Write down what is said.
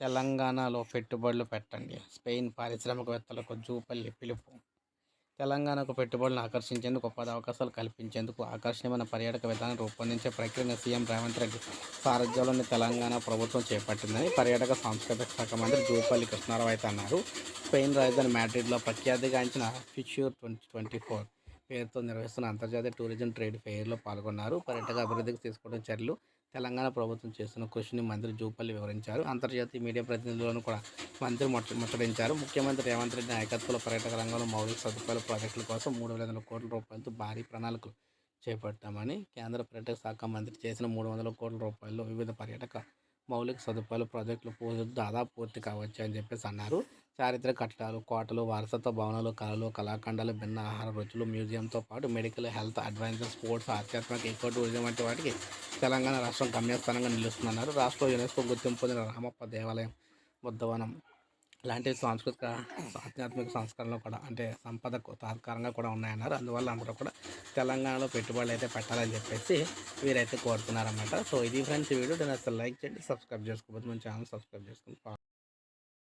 తెలంగాణలో పెట్టుబడులు పెట్టండి. స్పెయిన్ పారిశ్రామికవేత్తలకు జూపల్లి పిలుపు. తెలంగాణకు పెట్టుబడులను ఆకర్షించేందుకు ఉపాధి అవకాశాలు కల్పించేందుకు ఆకర్షణీయమైన పర్యాటక విధానం రూపొందించే ప్రక్రియను సీఎం రేవంత్ రెడ్డి సారథ్యంలోని తెలంగాణ ప్రభుత్వం చేపట్టిందని పర్యాటక సాంస్కృతిక శాఖ మంత్రి జూపల్లి కృష్ణారావు అయితే అన్నారు. స్పెయిన్ రాజధాని మ్యాడ్రిడ్లో ప్రఖ్యాతిగాంచిన ఫిష్యూర్ ట్వంటీ ట్వంటీ ఫోర్ పేరుతో నిర్వహిస్తున్న అంతర్జాతీయ టూరిజం ట్రేడ్ ఫెయిర్లో పాల్గొన్నారు. పర్యాటక అభివృద్ధికి తీసుకోవడం చర్యలు తెలంగాణ ప్రభుత్వం చేస్తున్న కృషిని మంత్రి జూపల్లి వివరించారు. అంతర్జాతీయ మీడియా ప్రతినిధులను కూడా మంత్రి ముట్టడించారు. ముఖ్యమంత్రి రేవంత్ రెడ్డి నాయకత్వంలో పర్యాటక రంగంలో మౌలిక సదుపాయాల ప్రాజెక్టుల కోసం మూడు వేల వందల కోట్ల రూపాయలతో భారీ ప్రణాళికలు చేపట్టామని కేంద్ర పర్యాటక శాఖ మంత్రి చేసిన మూడు వందల కోట్ల రూపాయల్లో వివిధ పర్యాటక మౌలిక సదుపాయాల ప్రాజెక్టులు పూర్తి దాదాపు పూర్తి కావచ్చు అని చెప్పేసి అన్నారు. చారిత్రక కట్టడాలు కోటలు వారసత్వ భవనాలు కళలు కళాఖండాలు భిన్న ఆహార రుచులు మ్యూజియంతో పాటు మెడికల్ హెల్త్ అడ్వెంచర్ స్పోర్ట్స్ ఆధ్యాత్మిక ఎక్కువ టూరిజం వంటి వాటికి తెలంగాణ రాష్ట్రం గమ్యస్థానంగా నిలుస్తుందన్నారు. రాష్ట్రంలో యునెస్కో గుర్తింపు పొందిన రామప్ప దేవాలయం బుద్ధవనం లాంటి సాంస్కృతిక ఆధ్యాత్మిక సంస్కరణలు కూడా అంటే సంపదకు తాత్కారంగా కూడా ఉన్నాయన్నారు. అందువల్ల అందరూ కూడా తెలంగాణలో పెట్టుబడులు అయితే పెట్టాలని చెప్పేసి వీరైతే కోరుతున్నారన్నమాట. సో ఇది ఫ్రెండ్స్ వీడియో. నేను అసలు లైక్ చేయండి సబ్స్క్రైబ్ చేసుకోకపోతే మన ఛానల్ సబ్స్క్రైబ్ చేసుకుని